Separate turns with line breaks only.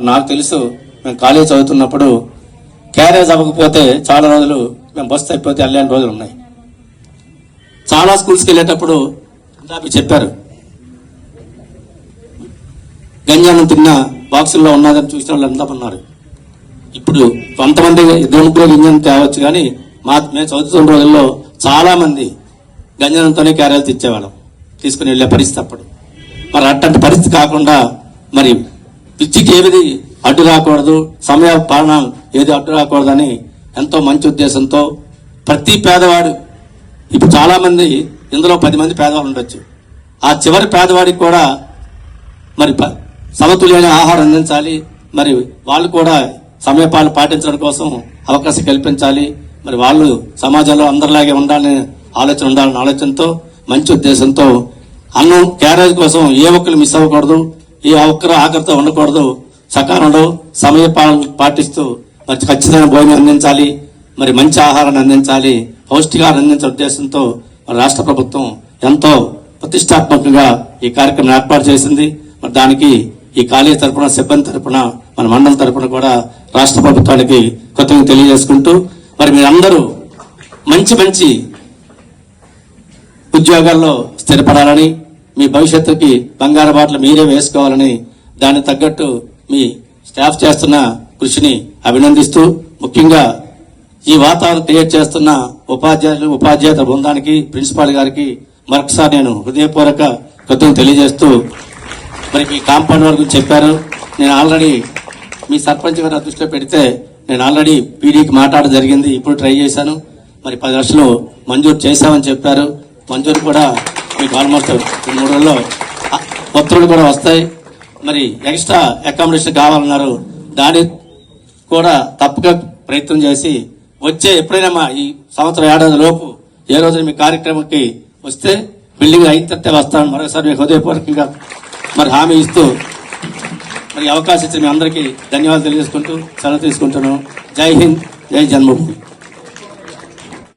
నాకు తెలుసు మేము కాలేజ్ చదువుతున్నప్పుడు క్యారేజ్ అవ్వకపోతే చాలా రోజులు మేము బస్సు అయిపోతే వెళ్ళలేని రోజులు ఉన్నాయి. చాలా స్కూల్స్కి వెళ్ళేటప్పుడు ఇందాక చెప్పారు. గంజానం తిన్న బాక్సుల్లో ఉన్నదని చూసిన వాళ్ళు ఎంత ఉన్నారు. ఇప్పుడు కొంతమంది ఇద్దరు ముగ్గురు గంజానం తేవచ్చు కానీ మా మేము చదువుతున్న రోజుల్లో చాలామంది గంజనంతోనే క్యారేజ్ తెచ్చేవాళ్ళం. తీసుకుని వెళ్ళే పరిస్థితి అప్పుడు. మరి అట్లాంటి పరిస్థితి కాకుండా మరి పిచ్చికి ఏది అడ్డు రాకూడదు. సమయ పాలన ఏది అడ్డు రాకూడదని ఎంతో మంచి ఉద్దేశంతో ప్రతి పేదవాడు ఇప్పుడు చాలామంది ఇందులో పది మంది పేదవాళ్ళు ఉండొచ్చు. ఆ చివరి పేదవాడికి కూడా మరి సమతుల్యమైన ఆహారం అందించాలి. మరి వాళ్ళు కూడా సమయపాలు పాటించడం కోసం అవకాశం కల్పించాలి. మరి వాళ్ళు సమాజంలో అందరిలాగే ఉండాలని ఆలోచన ఉండాలనే ఆలోచనతో మంచి ఉద్దేశంతో అన్నం క్యారేజ్ కోసం ఏ ఒక్కరు మిస్ అవ్వకూడదు. ఈ ఒక్కరు ఆఖరితో ఉండకూడదు. సకాలంలో సమయపాలన పాటిస్తూ మరి ఖచ్చితమైన భోజనం అందించాలి. మరి మంచి ఆహారాన్ని అందించాలి. పౌష్టికాహారం అందించే ఉద్దేశంతో మరి రాష్ట్ర ప్రభుత్వం ఎంతో ప్రతిష్టాత్మకంగా ఈ కార్యక్రమం ఏర్పాటు చేసింది. మరి దానికి ఈ కాలేజ్ తరపున సిబ్బంది తరపున మన మండలం తరపున కూడా రాష్ట్ర ప్రభుత్వానికి కృతజ్ఞత తెలియజేసుకుంటూ మరి మీరందరూ మంచి మంచి ఉద్యోగాల్లో స్థిరపడాలని మీ భవిష్యత్తుకి బంగారు బాటలు మీరే వేసుకోవాలని దానికి తగ్గట్టు మీ స్టాఫ్ చేస్తున్న కృషిని అభినందిస్తూ ముఖ్యంగా ఈ వాతావరణం క్రియేట్ చేస్తున్న ఉపాధ్యాయులు ఉపాధ్యాయుల బృందానికి ప్రిన్సిపాల్ గారికి మరొకసారి నేను హృదయపూర్వక కృతజ్ఞత తెలియజేస్తూ మరి మీ కాంపౌండ్ వారి గురించి చెప్పారు. నేను ఆల్రెడీ మీ సర్పంచ్ గారు దృష్టిలో పెడితే నేను ఆల్రెడీ పీడీకి మాట్లాడడం జరిగింది. ఇప్పుడు ట్రై చేశాను. మరి పది లక్షలు మంజూరు చేశామని చెప్పారు. మంజూరు కూడా మీకు ఆల్మోస్ట్ ఈ మూడు రోజుల్లో ఆ, కూడా వస్తాయి. మరి ఎక్స్ట్రా అకామిడేషన్ కావాలన్నారు. దాని కూడా తప్పక ప్రయత్నం చేసి వచ్చే ఎప్పుడైనా మా ఈ సంవత్సరం ఏడాది లోపు ఏ రోజు మీ కార్యక్రమంకి వస్తే బిల్డింగ్ అయిన తర్వాత వస్తాను. మరోసారి మీకు హృదయపూర్వకంగా మరి హామీ ఇస్తూ మరి అవకాశం ఇచ్చిన మీ అందరికీ ధన్యవాదాలు తెలియజేసుకుంటూ సెలవు తీసుకుంటున్నాను. జై హింద్ జై జన్మభూమి.